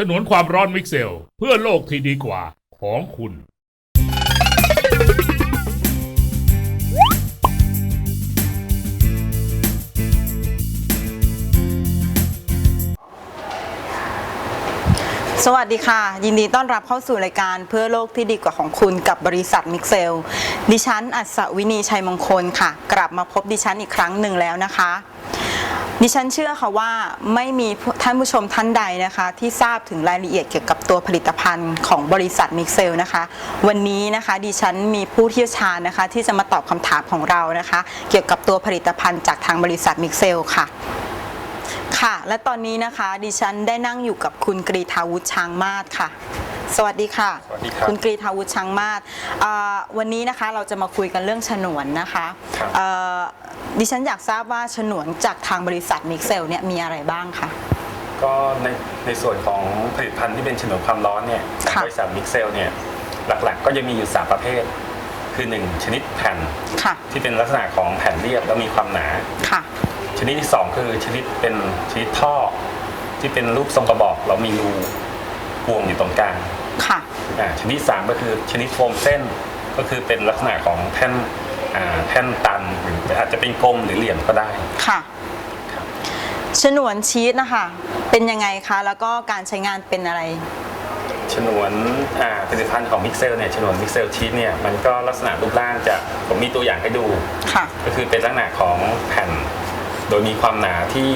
ฉนวนความร้อนมิกเซล เพื่อโลกที่ดีกว่าของคุณ สวัสดีค่ะ ยินดีต้อนรับเข้าสู่รายการเพื่อโลกที่ดีกว่าของคุณกับบริษัทมิกเซล ดิฉันอัศวินีชัยมงคลค่ะ กลับมาพบดิฉันอีกครั้งหนึ่งแล้วนะคะ ดิฉันเชื่อค่ะว่าไม่มีท่านผู้ชมท่านใดนะคะ ที่ทราบถึงรายละเอียดเกี่ยวกับตัวผลิตภัณฑ์ของบริษัทมิกเซลนะคะ วันนี้นะคะดิฉันมีผู้เชี่ยวชาญนะคะ ที่จะมาตอบคำถามของเรานะคะ เกี่ยวกับตัวผลิตภัณฑ์จากทางบริษัทมิกเซลค่ะค่ะ และตอนนี้นะคะดิฉันได้นั่งอยู่กับคุณกรีธาวุฒิช้างมาศค่ะ สวัสดีค่ะสวัสดีครับคุณกรีธาวุฒิช้างมาศอ่าวันนี้นะคะเราจะมาคุยกันเรื่องฉนวนนะคะครับเอ่อดิฉันอยากทราบว่าฉนวนจากทางบริษัทมิกเซลเนี่ยมีอะไรบ้างคะ ก็ในในส่วนของผลิตภัณฑ์ที่เป็นฉนวนความร้อนเนี่ยค่ะ บริษัทมิกเซลเนี่ยหลักๆ ก็จะมีอยู่ 3 ประเภท คือ 1 ชนิดแผ่นค่ะ ที่เป็นลักษณะของแผ่นเรียบแล้วมีความหนา ค่ะ ชนิดที่ 2 คือชนิดเป็นชนิดท่อ ที่เป็นรูปทรงกระบอกเรามีรูพวงอยู่ตรงกลาง ค่ะ อ่าชนิดที่สามก็คือชนิดโฟมเส้นก็คือเป็นลักษณะของแท่นอ่าแท่นตันหรืออาจจะเป็นกลมหรือเหลี่ยมก็ได้ ค่ะครับ ฉนวนชีสนะคะ เป็นยังไงคะ แล้วก็การใช้งานเป็นอะไร ฉนวนอ่าผลิตภัณฑ์ของมิกเซลเนี่ยฉนวนมิกเซลชีสเนี่ยมันก็ลักษณะรูปร่างจะผมมีตัวอย่างให้ดู ค่ะ ก็คือเป็นลักษณะของแผ่น โดยมีความหนาที่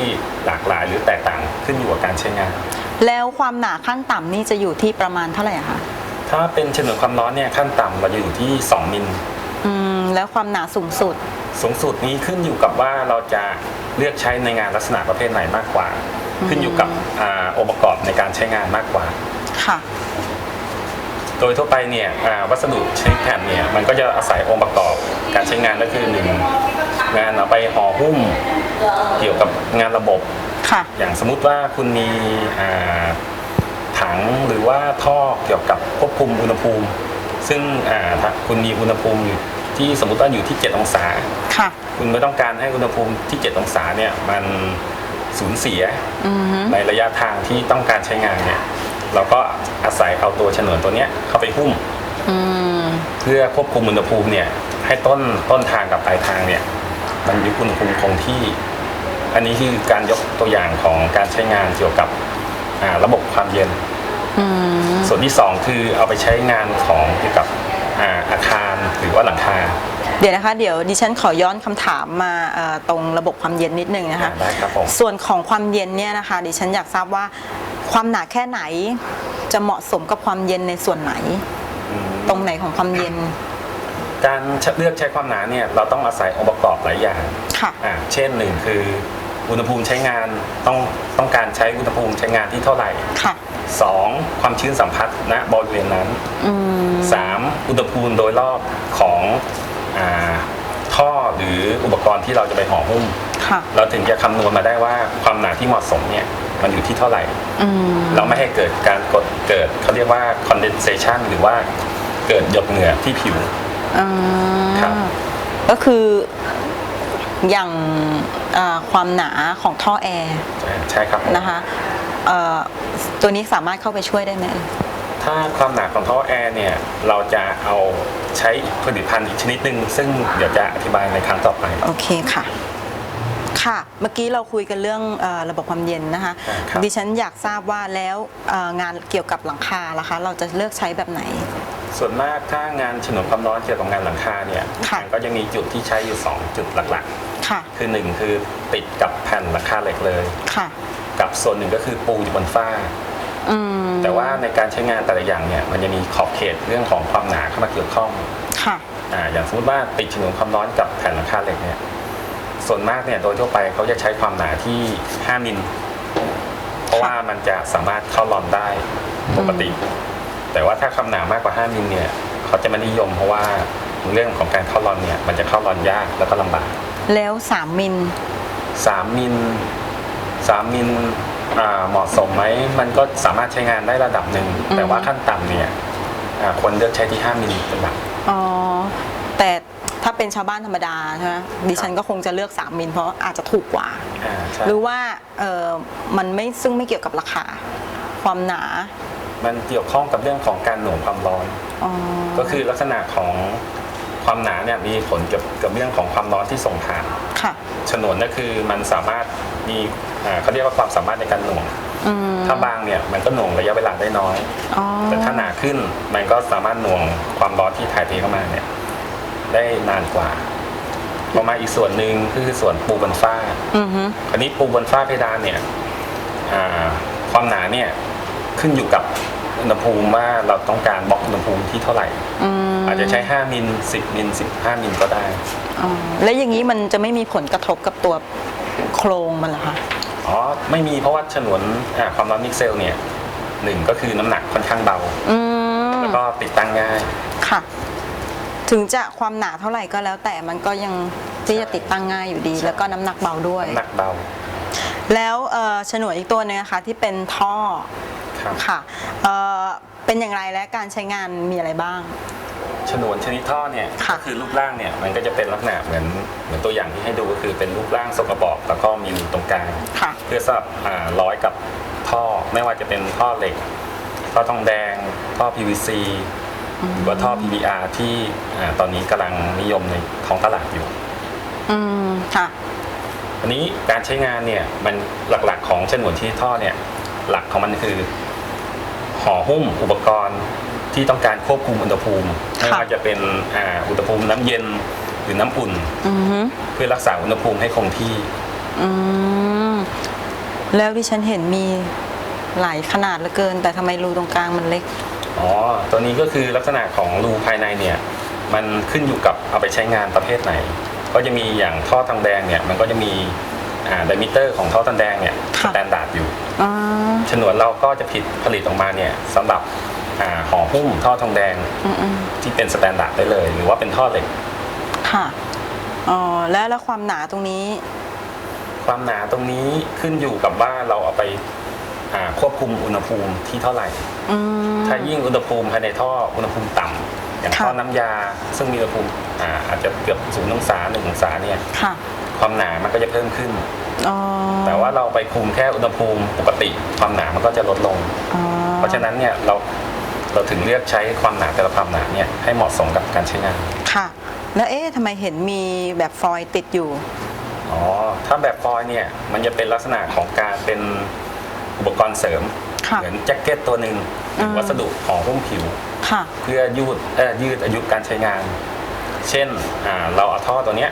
หลากหลายหรือแตกต่างขึ้นอยู่กับการใช้งาน แล้วความหนาขั้นต่ำนี่จะอยู่ที่ประมาณเท่าไหร่อะคะถ้าเป็นฉนวนความร้อนเนี่ยขั้นต่ำเราจะอยู่ที่ 2 มิลอืมแล้วความหนาสูงสุด สูงสุดนี้ขึ้นอยู่กับว่าเราจะเลือกใช้ในงานลักษณะประเภทไหนมากกว่า ขึ้นอยู่กับอาองค์ประกอบในการใช้งานมากกว่า ค่ะ โดยทั่วไปเนี่ยอ่าวัสดุชนิดแผ่นเนี่ยมันก็จะอาศัยองค์ประกอบการใช้งานก็คือหนึ่งงานเอาไปห่อหุ้ม เกี่ยวกับงานระบบ ค่ะ อย่างสมมุติว่าคุณมีอ่าถังหรือว่าท่อเกี่ยวกับควบคุมอุณหภูมิ ซึ่งอ่าถ้าคุณมีอุณหภูมิอยู่ที่สมมติว่าอยู่ที่ 7 องศา ค่ะ คุณไม่ต้องการให้อุณหภูมิที่ 7 องศาเนี่ยมันสูญเสียอือฮึในระยะทางที่ต้องการใช้งานเนี่ยเราก็อาศัยเอาตัวฉนวนตัวเนี้ยเข้าไปหุ้ม อืม เพื่อควบคุมอุณหภูมิเนี่ยให้ต้นต้นทางกับปลายทางเนี่ยมันอยู่อุณหภูมิคงที่ อันนี้คือการยกตัวอย่างของการใช้งานเกี่ยวกับอ่าระบบความเย็นอืมส่วนที่สองคือเอาไปใช้งานของเกี่ยวกับอ่าอาคารหรือว่าหลังคาเดี๋ยวนะคะเดี๋ยวดิฉันขอย้อนคำถามมาเอ่อตรงระบบความเย็นนิดนึงนะคะอ่าได้ครับผมส่วนของความเย็นเนี่ยนะคะดิฉันอยากทราบว่าความหนาแค่ไหนจะเหมาะสมกับความเย็นในส่วนไหนอืมตรงไหนของความเย็น การเลือกใช้ความหนาเนี่ยเราต้องอาศัยองค์ประกอบหลายอย่างค่ะอ่าเช่นหนึ่งคือ อุณหภูมิใช้งานต้องต้องการใช้อุณหภูมิใช้งานที่เท่าไหร่ค่ะสองความชื้นสัมผัสณบริเวณนั้นอืมสามอุณหภูมิโดยรอบของอาท่อหรืออุปกรณ์ที่เราจะไปห่อหุ้ม ค่ะ เราถึงจะคำนวณมาได้ว่าความหนาที่เหมาะสมเนี่ยมันอยู่ที่เท่าไหร่ อืมเราไม่ให้เกิดการกดเกิดเขาเรียกว่า condensation หรือว่าเกิดหยดเหงื่อที่ผิว อ่าครับ ก็คือ อย่างอ่าความหนาของท่อแอร์อ่าใช่ครับผมนะคะเอ่อตัวนี้สามารถเข้าไปช่วยได้ไหมถ้าความหนาของท่อแอร์เนี่ยเราจะเอาใช้ผลิตภัณฑ์อีกชนิดหนึ่งซึ่งเดี๋ยวจะอธิบายในครั้งต่อไปโอเคค่ะค่ะ เมื่อกี้เราคุยกันเรื่องเออระบบความเย็นนะคะอ่าครับดิฉันอยากทราบว่าแล้วเอ่องานเกี่ยวกับหลังคาล่ะคะ เราจะเลือกใช้แบบไหน ส่วนมากถ้างานฉนวนความร้อนเกี่ยวกับงานหลังคาเนี่ยค่ะ มันก็จะมีจุดที่ใช้อยู่ 2 จุดหลักค่ะ ๆ คือ 1 คือติดกับแผ่นหลังคาเหล็กเลย ค่ะ กับส่วนหนึ่งก็คือปูอยู่บนฝ้า อืมแต่ว่าในการใช้งานแต่ละอย่างเนี่ยมันจะมีขอบเขตเรื่องของความหนาเข้ามาเกี่ยวข้องค่ะ อ่าอย่างสมมติว่าติดฉนวนความร้อนกับแผ่นหลังคาเหล็กเนี่ยส่วนมากเนี่ยโดยทั่วไปเขาจะใช้ความหนาที่ 5 มิล เพราะว่ามันจะสามารถเข้าร่อนได้ปกติ แต่ว่าถ้าความหนามากกว่า 5มิลเนี่ยเขาจะไม่นิยมเพราะว่าเรื่องของการเข้าร่อนเนี่ยมันจะเข้าร่อนยากแล้วก็ลำบาก แล้ว 3 มิล 3มิล3มิลอ่าเหมาะสมไหมมันก็สามารถใช้งานได้ระดับหนึ่งอืม แต่ว่าขั้นต่ำเนี่ยอ่าควรเลือกใช้ที่ 5มิลเป็นหลัก อ๋อ แต่ถ้าเป็นชาวบ้านธรรมดาใช่ไหมดิฉันก็คงจะเลือก 3 มิลเพราะอาจจะถูกกว่า อ่าใช่หรือว่าเออมันไม่ซึ่งไม่เกี่ยวกับราคา ความหนา มันเกี่ยวข้องกับเรื่องของการหน่วงความร้อน อ๋อก็คือลักษณะของความหนาเนี่ยมีผลเกี่ยวกับเรื่องของความร้อนที่ส่งผ่าน ค่ะ ฉนวนก็คือมันสามารถมีอ่าเขาเรียกว่าความสามารถในการหน่วง อืมถ้าบางเนี่ยมันก็หน่วงระยะเวลาได้น้อย อ๋อแต่ถ้าหนาขึ้นมันก็สามารถหน่วงความร้อนที่ถ่ายเทเข้ามาเนี่ยได้นานกว่าพอมาอีกส่วนหนึ่งคือส่วนปูบนฝ้า อือฮึอันนี้ปูบนฝ้าเพดานเนี่ยอ่าความหนาเนี่ยขึ้นอยู่กับ อุณหภูมิว่าเราต้องการบล็อกอุณหภูมิที่เท่าไหร่ อืมอาจจะใช้ 5 มิล 10 มิล 15 มิลก็ได้ อ๋อแล้วอย่างนี้มันจะไม่มีผลกระทบกับตัวโครงมันเหรอคะ อ๋อ ไม่มีเพราะว่าฉนวนอ่าความร้อนมิกเซลเนี่ยหนึ่งก็คือน้ำหนักค่อนข้างเบา อืม แล้วก็ติดตั้งง่าย ค่ะ ถึงจะความหนาเท่าไหร่ก็แล้ว แต่มันก็ยังที่จะติดตั้งง่ายอยู่ดีใช่แล้วก็น้ำหนักเบาด้วย น้ำหนักเบา แล้วเอ่อฉนวนอีกตัวหนึงนะคะที่เป็นท่อ ครับค่ะเอ่อเป็นอย่างไรและการใช้งานมีอะไรบ้าง ฉนวนชนิดท่อเนี่ยค่ะก็คือรูปร่างเนี่ยมันก็จะเป็นลักษณะเหมือนเหมือนตัวอย่างที่ให้ดูก็คือเป็นรูปร่างทรงกระบอกแล้วก็มีรูตรงกลางค่ะ เพื่อสำหรับอ่าร้อยกับท่อไม่ว่าจะเป็นท่อเหล็กท่อทองแดงท่อ PVC หรือว่าท่อ PVR ที่อ่าตอนนี้กำลังนิยมในท้องตลาดอยู่ อืมค่ะ อันนี้การใช้งานเนี่ยมันหลักๆของฉนวนที่ท่อเนี่ยหลักของมันคือ ห่อหุ้มอุปกรณ์ที่ต้องการควบคุมอุณหภูมิไม่ว่าจะเป็นอ่าอุณหภูมิน้ำเย็นหรือน้ำอุ่นอือฮึเพื่อรักษาอุณหภูมิให้คงที่อืมแล้วที่ฉันเห็นมีหลายขนาดเหลือเกิน แต่ทำไมรูตรงกลางมันเล็กอ๋อตัวนี้ก็คือลักษณะของรูภายในเนี่ย มันขึ้นอยู่กับเอาไปใช้งานประเภทไหน ก็จะมีอย่างท่อทองแดงเนี่ยมันก็จะมีอ่าไดมิเตอร์ของท่อทองแดงเนี่ยสค่ะแตนดาร์ดอยู่อ๋อ ฉนวนเราก็จะผิดผลิตออกมาเนี่ยสำหรับอ่าห่อหุ้มท่อทองแดงอืมอืมที่เป็นสแตนดาร์ดได้เลย หรือว่าเป็นท่อเหล็ก ค่ะอ๋อแล้วแล้วความหนาตรงนี้ ความหนาตรงนี้ขึ้นอยู่กับว่าเราเอาไปอ่าควบคุมอุณหภูมิที่เท่าไหร่ อืม ถ้ายิ่งอุณหภูมิภายในท่ออุณหภูมิต่ำอย่างค่ะ ท่อน้ำยา ซึ่งมีอุณหภูมิอ่าอาจจะเกือบศูนย์องศาหนึ่งองศาเนี่ย ค่ะ ความหนามันก็จะเพิ่มขึ้น อ๋อแต่ว่าเราไปคุมแค่อุณหภูมิปกติความหนามันก็จะลดลง อ๋อเพราะฉะนั้นเนี่ยเราเราถึงเลือกใช้ความหนาแต่ละความหนาเนี่ยให้เหมาะสมกับการใช้งาน ค่ะ แล้วเอ๊ะทำไมเห็นมีแบบฟอยล์ติดอยู่ อ๋อ ถ้าแบบฟอยล์เนี่ยมันจะเป็นลักษณะของการเป็นอุปกรณ์เสริม ค่ะเหมือนแจ็คเก็ตตัวหนึ่งหรือมวัสดุห่อหุ้มผิว ค่ะ เพื่อยืดเอ่อยืดอายุการใช้งาน เช่นอ่าเราเอาท่อตัวเนี้ย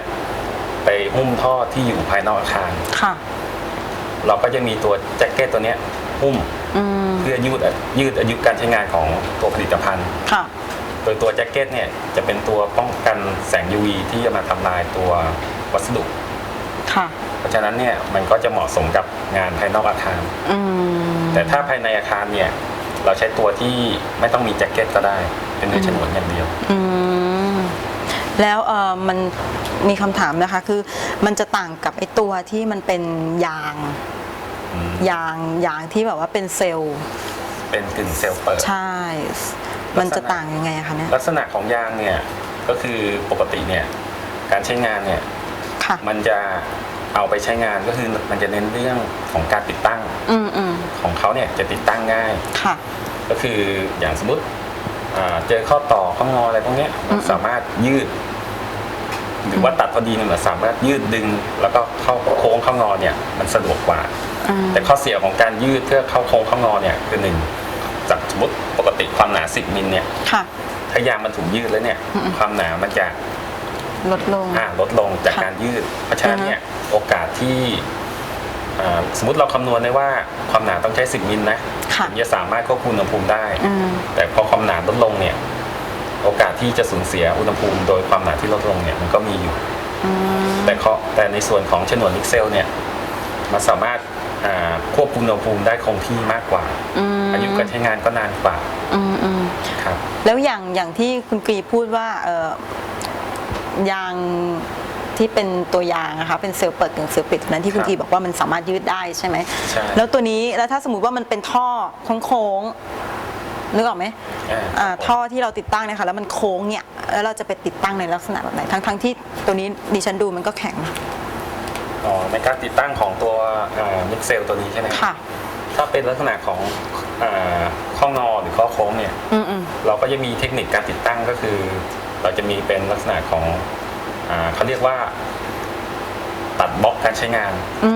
ไปหุ้มท่อที่อยู่ภายนอกอาคาร ค่ะ เราก็จะมีตัวแจ็คเก็ตตัวเนี้ยหุ้มอืมเพื่อยืดยืดอายุการใช้งานของตัวผลิตภัณฑ์ ค่ะ โดยตัวแจ็คเก็ตเนี่ยจะเป็นตัวป้องกันแสง UV ที่จะมาทำลายตัววัสดุ ค่ะ เพราะฉะนั้นเนี่ยมันก็จะเหมาะสมกับงานภายนอกอาคาร อืมแต่ถ้าภายในอาคารเนี่ยเราใช้ตัวที่ไม่ต้องมีแจ็คเก็ตก็ได้ เป็นเนื้อฉนวนอย่างเดียว อืม แล้วเออมันมีคำถามนะคะคือมันจะต่างกับไอ้ตัวที่มันเป็นยางอืมยางยางที่แบบว่าเป็นเซลล์ เป็นกึ่งเซลล์เปิด ใช่ มันจะต่างยังไงอะคะเนี่ยลักษณะของยางเนี่ยก็คือปกติเนี่ยการใช้งานเนี่ยค่ะมันจะเอาไปใช้งานก็คือมันจะเน้นเรื่องของการติดตั้งอืมอืมของเขาเนี่ยจะติดตั้งง่ายค่ะ ก็คืออย่างสมมติอ่าเจอข้อต่อข้องออะไรพวกเนี้ยมันอืมสามารถยืด หรือว่าตัดพอดีเนี่ยมันสามารถยืดดึง แล้วก็เข้าโค้งเข้างอเนี่ยมันสะดวกกว่าอืมแต่ข้อเสียของการยืดเพื่อเข้าโค้งเข้างอเนี่ยคือหนึ่งจากสมมติปกติความหนา10มิลเนี่ยค่ะถ้ายางมันถูกยืดแล้วเนี่ยอืมความหนามันจะลดลงอ่าลดลงจากค่ะการยืด เพราะฉะนั้นเนี่ยโอกาสที่อ่าสมมติเราคำนวณได้ว่าความหนาต้องใช้10มิลนะค่ะถึงจะสามารถควบคุมอุณหภูมิได้อืมแต่พอความหนาลดลงเนี่ย โอกาสที่จะสูญเสียอุณหภูมิโดยความหนาที่ลดลงเนี่ยมันก็มีอยู่ อืมแต่เขาแต่ในส่วนของฉนวนนิกเซลเนี่ยมันสามารถอ่าควบคุมอุณหภูมิได้คงที่มากกว่าอืมอายุการใช้งานก็นานกว่าอืมอืมครับ แล้วอย่างอย่างที่คุณกรีพูดว่าเออยางที่เป็นตัวยางนะคะเป็นเซลล์เปิดกับเซลล์ปิดนั้นที่คุณครับกรีบอกว่ามันสามารถยืดได้ใช่ไหมใช่ แล้วตัวนี้แล้วถ้าสมมติว่ามันเป็นท่อโค้งๆ นึกออกไหมอ่าอ่าท่อที่เราติดตั้งเนี่ยค่ะแล้วมันโค้งเนี่ยแล้วเราจะไปติดตั้งในลักษณะแบบไหนทั้งทั้งที่ตัวนี้ดิฉันดูมันก็แข็งอ๋อในการติดตั้งของตัวมิกเซลตัวนี้ใช่ไหมค่ะ ถ้าเป็นลักษณะของอาข้องอหรือข้อโค้งเนี่ย อืมอืมเราก็จะมีเทคนิคการติดตั้งก็คือ เราจะมีเป็นลักษณะของอาเขาเรียกว่า ตัดบล็อกการใช้งาน อื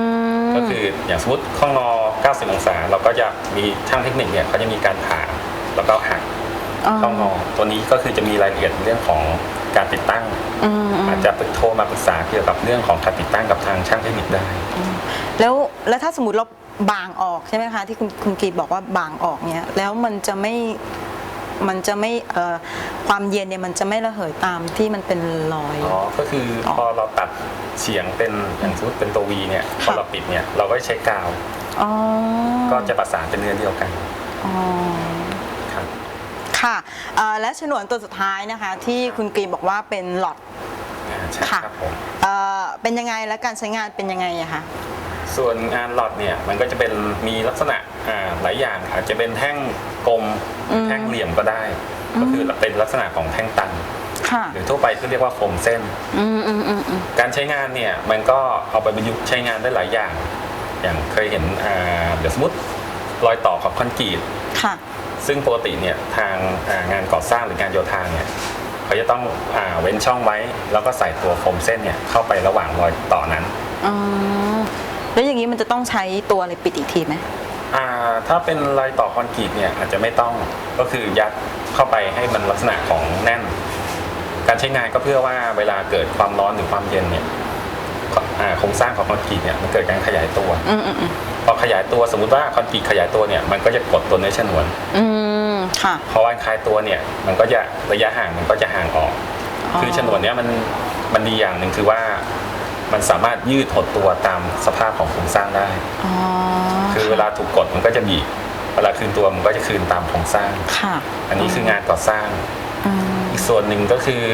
ม ก็คืออย่างสมมติข้องนอ90 องศา เราก็จะมีช่างเทคนิคเนี่ยเขาจะมีการผ่า แล้วก็หักข้องนอตัวนี้ก็คือจะมีรายละเอียดเรื่องของการติดตั้งอืมอืมอาจจะโทรมาปรึกษาเกี่ยวกับเรื่องของการติดตั้งกับทางช่างเทคนิคได้ แล้วแล้วถ้าสมมติเราบางออกใช่ไหมคะที่คุณคุณกรีดบอกว่าบางออกเนี่ยแล้วมันจะไม่มันจะไม่เอ่อความเย็นเนี่ยมันจะไม่ระเหยตามที่มันเป็นรอย อ๋อ ก็คือพอเราตัดเฉียงเป็นอย่างสมมติเป็นตัววีเนี่ยพอเราปิดเนี่ยเราก็ใช้กาวอ๋อก็จะประสานเป็นเนื้อเดียวกัน อ๋อครับ ค่ะเอ่อและฉนวนตัวสุดท้ายนะคะ ที่คุณกรีนบอกว่าเป็นหลอดอ่าใช่ค่ะครับผมเอ่อเป็นยังไงและการใช้งานเป็นยังไงอะคะ ส่วนงานหลอดเนี่ยมันก็จะเป็นมีลักษณะอ่าหลายอย่างอาจจะเป็นแท่งกลมหรือแท่งเหลี่ยมก็ได้ ก็คือเป็นลักษณะของแท่งตัน ค่ะหรือทั่วไปคือเรียกว่าโฟมเส้น อืมอืมอืมอืมการใช้งานเนี่ยมันก็เอาไปประยุกต์ใช้งานได้หลายอย่าง อย่างเคยเห็นอ่าเดี๋ยวสมมติรอยต่อของคอนกรีต ค่ะ ซึ่งปกติเนี่ยทางอ่างานก่อสร้างหรืองานโยธาเนี่ยเขาจะต้องอาเว้นช่องไว้ แล้วก็ใส่ตัวโฟมเส้นเนี่ยเข้าไประหว่างรอยต่อนั้นอ๋อแล้วอย่างนี้มันจะต้องใช้ตัวอะไรปิดอีกทีไหมอ่าถ้าเป็นรอยต่อคอนกรีตเนี่ยอาจจะไม่ต้องก็คือยัดเข้าไปให้มันลักษณะของแน่น การใช้งานก็เพื่อว่าเวลาเกิดความร้อนหรือความเย็นเนี่ยอ่าโครงสร้างของคอนกรีตเนี่ยมันเกิดการขยายตัวอืมอืมอืม พอขยายตัวสมมติว่าคอนกรีตขยายตัวเนี่ยมันก็จะกดตัวเนื้อฉนวนอืมค่ะพอวันคลายตัวเนี่ยมันก็จะระยะห่างมันก็จะห่างออกอ๋อคือฉนวนเนี้ยมันมันดีอย่างหนึ่งคือว่ามันสามารถยืดหดตัวตามสภาพของโครงสร้างได้อ๋อคือเวลาถูกกดมันก็จะบีบ เวลาคืนตัวมันก็จะคืนตามโครงสร้างค่ะอันนี้คืองานก่อสร้างอืมอีกส่วนหนึ่งก็คือ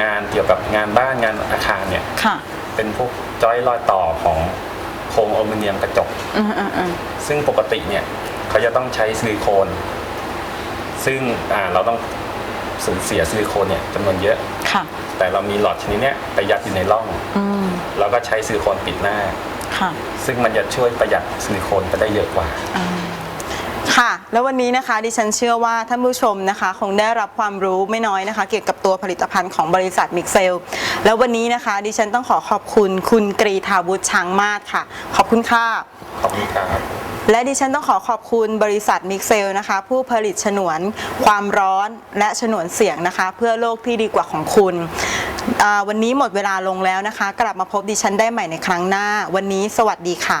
งานเกี่ยวกับงานบ้านงานอาคารเนี่ยค่ะเป็นพวกจอยรอยต่อของโครงอลูมิเนียมกระจก อืมอืมอืมซึ่งปกติเนี่ยเขาจะต้องใช้ซิลิโคน ซึ่งอ่าเราต้องสูญเสียซิลิโคนเนี่ยจำนวนเยอะ ค่ะ แต่เรามีหลอดชนิดเนี้ยไปยัดอยู่ในร่อง อืมแล้วก็ใช้ซิลิโคนปิดหน้า ค่ะซึ่งมันจะช่วยประหยัดซิลิโคนไปได้เยอะกว่า ค่ะ แล้ววันนี้นะคะดิฉันเชื่อว่าท่านผู้ชมนะคะ คงได้รับความรู้ไม่น้อยนะคะ เกี่ยวกับตัวผลิตภัณฑ์ของบริษัทมิกเซลแล้ววันนี้นะคะ ดิฉันต้องขอขอบคุณคุณกรีธาวุฒิช้างมาศค่ะ ขอบคุณค่ะ ขอบคุณครับและดิฉันต้องขอขอบคุณบริษัทมิกเซลนะคะ ผู้ผลิตฉนวนความร้อนและฉนวนเสียงนะคะ เพื่อโลกที่ดีกว่าของคุณอ่าวันนี้หมดเวลาลงแล้วนะคะ กลับมาพบดิฉันได้ใหม่ในครั้งหน้า วันนี้สวัสดีค่ะ